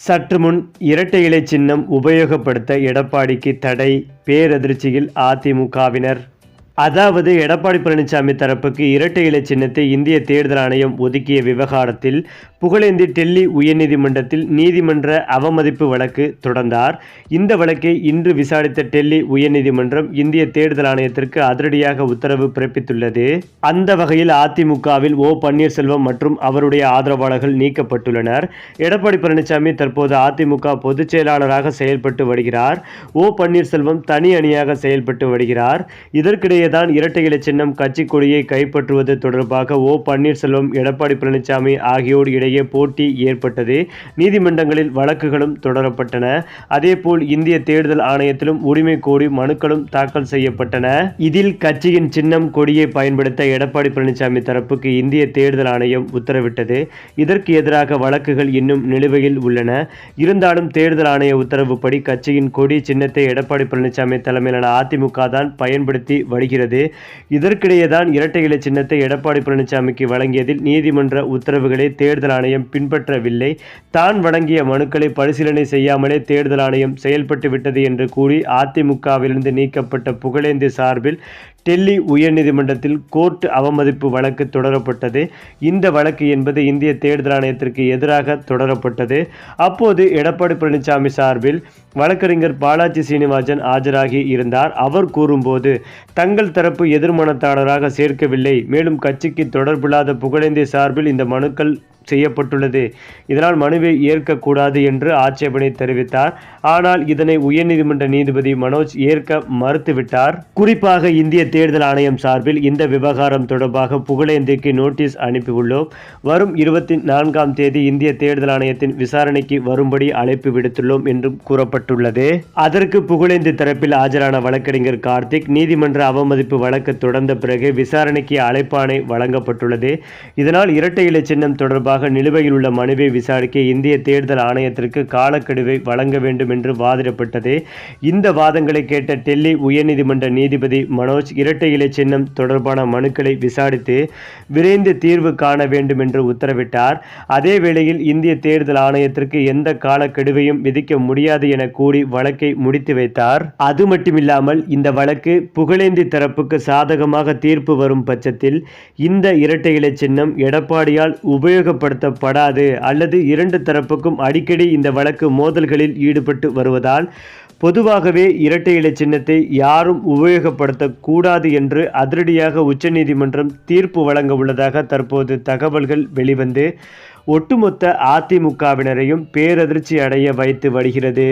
சற்று முன் இரட்டை இலை சின்னம் உபயோகப்படுத்த எடப்பாடிக்கு தடை பேரதிர்ச்சியில் அதிமுகவினர். அதாவது எடப்பாடி பழனிசாமி தரப்புக்கு இரட்டை இலை சின்னத்தை இந்திய தேர்தல் ஆணையம் ஒதுக்கிய விவகாரத்தில் புகழேந்தி டெல்லி உயர்நீதிமன்றத்தில் நீதிமன்ற அவமதிப்பு வழக்கு தொடர்ந்தார். இந்த வழக்கை இன்று விசாரித்த டெல்லி உயர்நீதிமன்றம் இந்திய தேர்தல் ஆணையத்திற்கு அதிரடியாக உத்தரவு பிறப்பித்துள்ளது. அந்த வகையில் அதிமுகவில் ஓ பன்னீர்செல்வம் மற்றும் அவருடைய ஆதரவாளர்கள் நீக்கப்பட்டுள்ளனர். எடப்பாடி பழனிசாமி தற்போது அதிமுக பொதுச் செயலாளராக செயல்பட்டு வருகிறார். ஓ பன்னீர்செல்வம் தனி அணியாக செயல்பட்டு வருகிறார். இதற்கிடையே தான் இரட்டை இலை சின்னம் கட்சி கொடியை கைப்பற்றுவது தொடர்பாக ஓ பன்னீர்செல்வம் எடப்பாடி பழனிசாமி ஆகியோர் இடையே போட்டி ஏற்பட்டது. நீதிமன்றங்களில் வழக்குகளும் தொடரப்பட்டன. அதேபோல் இந்திய தேர்தல் ஆணையத்திலும் உரிமை கோரி மனுக்களும் தாக்கல் செய்யப்பட்டன. இதில் கட்சியின் சின்னம் கொடியை பயன்படுத்த எடப்பாடி பழனிசாமி தரப்புக்கு இந்திய தேர்தல் ஆணையம் உத்தரவிட்டது. இதற்கு எதிராக வழக்குகள் இன்னும் நிலுவையில் உள்ளன. இருந்தாலும் தேர்தல் ஆணைய உத்தரவுப்படி கட்சியின் கொடி சின்னத்தை எடப்பாடி பழனிசாமி தலைமையிலான அதிமுக தான் பயன்படுத்தி வருகிறது. இதற்கிடையே தான் இரட்டை இலை சின்னத்தை எடப்பாடி பழனிசாமிக்கு வழங்கியதில் நீதிமன்ற உத்தரவுகளை தேர்தல் ஆணையம் பின்பற்றவில்லை. தான் வழங்கிய மனுக்களை பரிசீலனை செய்யாமலே தேர்தல் ஆணையம் செயல்பட்டு விட்டது என்று கூறி அதிமுகவிலிருந்து நீக்கப்பட்ட புகழேந்தி சார்பில் டெல்லி உயர்நீதிமன்றத்தில் கோர்ட் அவமதிப்பு வழக்கு தொடரப்பட்டது. இந்த வழக்கு என்பது இந்திய தேர்தல் ஆணையத்திற்கு எதிராக தொடரப்பட்டது. அப்போது எடப்பாடி பழனிசாமி சார்பில் வழக்கறிஞர் பாலாஜி சீனிவாசன் ஆஜராகி இருந்தார். அவர் கூறும்போது தங்கள் தரப்பு எதிர்மனத்தாளராக சேர்க்கவில்லை. மேலும் கட்சிக்கு தொடர்பில்லாத புகழேந்தி சார்பில் இந்த மனுக்கள் செய்யப்பட்டுள்ளது. இதனால் மனுவை ஏற்கக்கூடாது என்று ஆட்சேபனை தெரிவித்தார். ஆனால் இதனை உயர்நீதிமன்ற நீதிபதி மனோஜ் ஏற்க மறுத்துவிட்டார். குறிப்பாக இந்திய தேர்தல் ஆணையம் சார்பில் இந்த விவகாரம் தொடர்பாக புகழேந்திக்கு நோட்டீஸ் அனுப்பியுள்ளோம். வரும் இருபத்தி நான்காம் தேதி இந்திய தேர்தல் ஆணையத்தின் விசாரணைக்கு வரும்படி அழைப்பு விடுத்துள்ளோம் என்றும் கூறப்பட்டுள்ளது. அதற்கு புகழேந்தி தரப்பில் ஆஜரான வழக்கறிஞர் கார்த்திக் நீதிமன்ற அவமதிப்பு வழக்கு தொடர்ந்த பிறகு விசாரணைக்கு அழைப்பாணை வழங்கப்பட்டுள்ளது. இதனால் இரட்டை இலை சின்னம் தொடர்பாக நிலுவையில் உள்ள மனுவை விசாரிக்க இந்திய தேர்தல் ஆணையத்திற்கு காலக்கெடுவை வழங்க வேண்டும் என்று வாதிடப்பட்டது. இந்த வாதங்களை கேட்ட டெல்லி உயர்நீதிமன்ற நீதிபதி மனோஜ் இரட்டை இலை சின்னம் தொடர்பான மனுக்களை விசாரித்து விரைந்து தீர்வு காண வேண்டும் என்று உத்தரவிட்டார். அதே வேளையில் இந்திய தேர்தல் ஆணையத்திற்கு எந்த காலக்கெடுவையும் விதிக்க முடியாது என கூறி வழக்கை முடித்து வைத்தார். அது மட்டுமில்லாமல் இந்த வழக்கு புகழேந்தி தரப்புக்கு சாதகமாக தீர்ப்பு வரும் பட்சத்தில் இந்த இரட்டை இலை சின்னம் எடப்பாடியால் உபயோகப்படுத்தப்படாது அல்லது இரண்டு தரப்புக்கும் அடிக்கடி இந்த வழக்கு மோதல்களில் ஈடுபட்டு வருவதால் பொதுவாகவே இரட்டை இலை சின்னத்தை யாரும் உபயோகப்படுத்தக்கூடாது என்று அதிரடியாக உச்சநீதிமன்றம் தீர்ப்பு வழங்க உள்ளதாக தற்போது தகவல்கள் வெளிவந்து ஒட்டுமொத்த அதிமுகவினரையும் பேரதிர்ச்சி அடைய வைத்து வருகிறது.